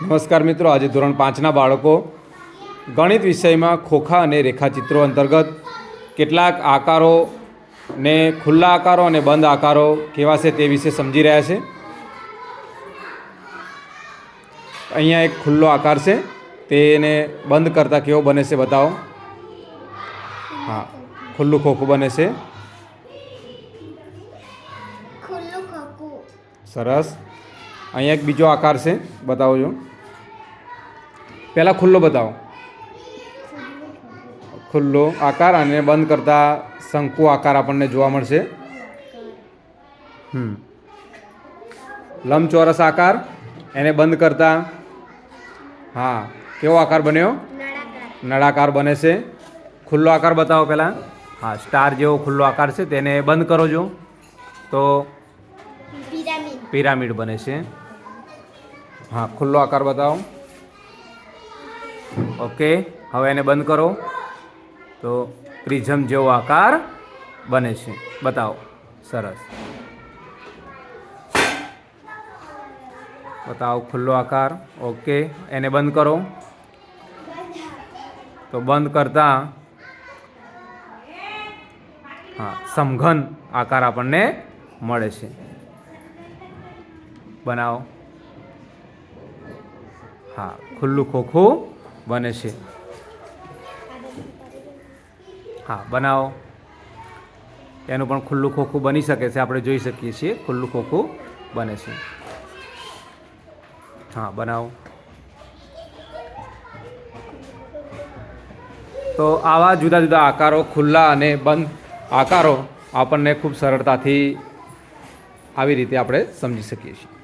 નમસ્કાર મિત્રો આજે ધોરણ પાંચના બાળકો ગણિત વિષયમાં ખોખા અને રેખાચિત્રો અંતર્ગત કેટલાક આકારો ને ખુલ્લા આકારો અને બંધ આકારો કેવા છે તે વિશે સમજી રહ્યા છે. અહીંયા એક ખુલ્લો આકાર છે તેને બંધ કરતાં કેવો બને છે બતાવો. હા ખુલ્લું ખોખું બને છે. સરસ. અહીંયા એક બીજો આકાર છે, બતાવો જો. પહેલાં ખુલ્લો બતાવો. ખુલ્લો આકાર અને બંધ કરતા શંકુ આકાર આપણને જોવા મળશે. હમ. લંબચોરસ આકાર, એને બંધ કરતા, હા, કેવો આકાર બન્યો? નળાકાર બને છે. ખુલ્લો આકાર બતાવો પહેલાં. હા, સ્ટાર જેવો ખુલ્લો આકાર છે, તેને બંધ કરો જો. તો પિરામિડ બને છે. હા, ખુલ્લો આકાર બતાવો. ઓકે, હવે એને બંધ કરો. તો પ્રિઝમ જેવો આકાર બને છે. બતાવો. સરસ. બતાવો ખુલ્લો આકાર. ઓકે, એને બંધ કરો. તો બંધ કરતા હા, સમઘન આકાર આપણને મળે છે. બનાવો. હા, ખુલ્લું ખોખું બને છે. હા, બનાવો. એનું પણ ખુલ્લું ખોખું બની શકે છે, આપણે જોઈ શકીએ છીએ, ખુલ્લું ખોખું બને છે. હા, બનાવો. તો આવા જુદા જુદા આકારો, ખુલ્લા અને બંધ આકારો આપણને ખૂબ સરળતાથી આવી રીતે આપણે સમજી શકીએ છીએ.